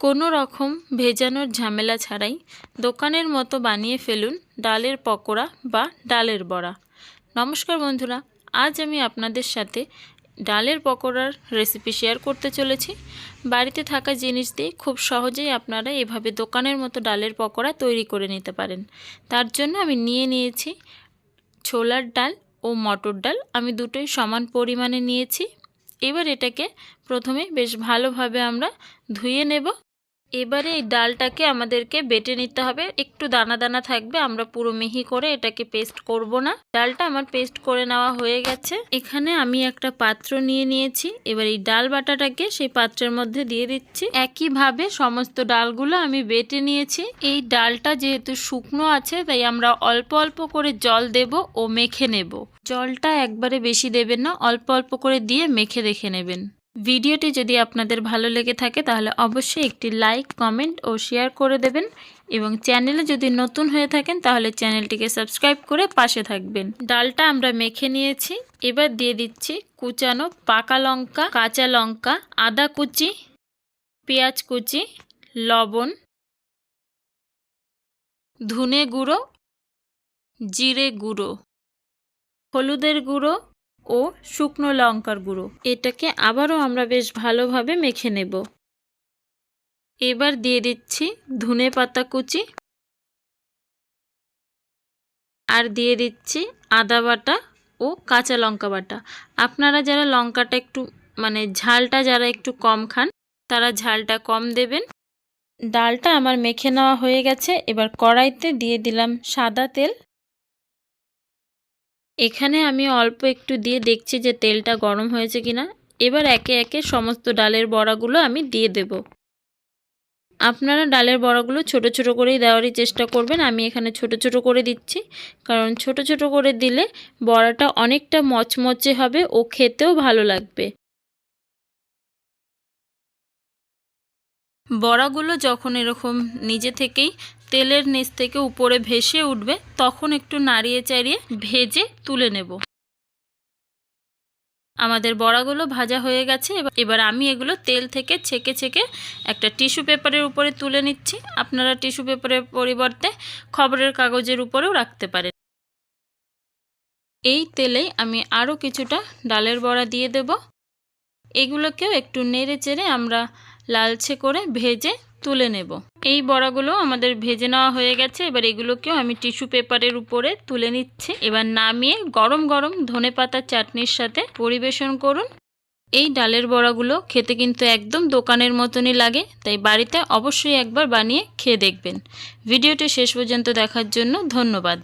কোনো রকম ভেজানোর ঝামেলা ছাড়াই দোকানের মতো বানিয়ে ফেলুন ডালের পকোড়া বা ডালের বড়া। নমস্কার বন্ধুরা, আজ আমি আপনাদের সাথে ডালের পকোড়ার রেসিপি শেয়ার করতে চলেছি। বাড়িতে থাকা জিনিস দিয়ে খুব সহজেই আপনারা এভাবে দোকানের মতো ডালের পকোড়া তৈরি করে নিতে পারেন। তার জন্য আমি নিয়ে নিয়েছি ছোলার ডাল ও মটর ডাল। আমি দুটোই সমান পরিমাণে নিয়েছি। এবার এটাকে প্রথমে বেশ ভালোভাবে আমরা ধুয়ে নেব। এবারে এই ডালটাকে আমাদেরকে বেটে নিতে হবে। একটু দানা দানা থাকবে, আমরা পুরো মিহি করে এটাকে পেস্ট করব না। ডালটা আমার পেস্ট করে নেওয়া হয়ে গেছে। এখানে আমি একটা পাত্র নিয়ে নিয়েছি। এবার এই ডাল বাটাটাকে সেই পাত্রের মধ্যে দিয়ে দিচ্ছি। একইভাবে সমস্ত ডালগুলো আমি বেটে নিয়েছি। এই ডালটা যেহেতু শুকনো আছে, তাই আমরা অল্প অল্প করে জল দেব ও মেখে নেব। জলটা একবারে বেশি দেবেন না, অল্প অল্প করে দিয়ে মেখে রেখে নেবেন। ভিডিওটি যদি আপনাদের ভালো লেগে থাকে, তাহলে অবশ্যই একটি লাইক, কমেন্ট ও শেয়ার করে দেবেন। এবং চ্যানেলে যদি নতুন হয়ে থাকেন, তাহলে চ্যানেলটিকে সাবস্ক্রাইব করে পাশে থাকবেন। ডালটা আমরা মেখে নিয়েছি। এবার দিয়ে দিচ্ছি কুচানো পাকা লঙ্কা, কাঁচা লঙ্কা, আদা কুচি, পেঁয়াজ কুচি, লবণ, ধনে গুঁড়ো, জিরে গুঁড়ো, হলুদের গুঁড়ো ও শুকনো লঙ্কার গুঁড়ো। এটাকে আবারও আমরা বেশ ভালোভাবে মেখে নেব। এবার দিয়ে দিচ্ছি ধনে পাতা কুচি আর দিয়ে দিচ্ছি আদা বাটা ও কাঁচা লঙ্কা বাটা। আপনারা যারা লঙ্কাটা একটু মানে ঝালটা যারা একটু কম খান, তারা ঝালটা কম দেবেন। ডালটা আমার মেখে নেওয়া হয়ে গেছে। এবার কড়াইতে দিয়ে দিলাম সাদা তেল। এখানে আমি অল্প একটু দিয়ে দেখছি যে তেলটা গরম হয়েছে কিনা। এবার একে একে সমস্ত ডালের বড়াগুলো আমি দিয়ে দেব। আপনারা ডালের বড়াগুলো ছোট ছোট করেই দেওয়ারই চেষ্টা করবেন। আমি এখানে ছোট ছোট করে দিচ্ছি। কারণ ছোট ছোট করে দিলে বড়াটা অনেকটা মচমচে হবে ও খেতেও ভালো লাগবে। বড়াগুলো যখন এরকম নিজে থেকেই তেলের নিচ থেকে উপরে ভেসে উঠবে, তখন একটু নাড়িয়ে চাড়িয়ে ভেজে তুলে নেব। আমাদের বড়াগুলো ভাজা হয়ে গেছে, এবার আমি এগুলো তেল থেকে ছেঁকে ছেঁকে একটা টিস্যু পেপারের উপরে তুলে নিচ্ছি। আপনারা টিস্যু পেপারের পরিবর্তে খবরের কাগজের উপরেও রাখতে পারেন। এই তেলেই আমি আরও কিছুটা ডালের বড়া দিয়ে দেব। এগুলোকেও একটু নেড়ে চেড়ে আমরা লালচে করে ভেজে তুলে নেব। এই বড়াগুলো আমাদের ভেজে নেওয়া হয়ে গেছে, এবার এগুলোকেও আমি টিস্যু পেপারের উপরে তুলে নিচ্ছি। এবার নামিয়ে গরম গরম ধনে পাতা চাটনির সাথে পরিবেশন করুন। এই ডালের বড়াগুলো খেতে কিন্তু একদম দোকানের মতনই লাগে, তাই বাড়িতে অবশ্যই একবার বানিয়ে খেয়ে দেখবেন। ভিডিওটি শেষ পর্যন্ত দেখার জন্য ধন্যবাদ।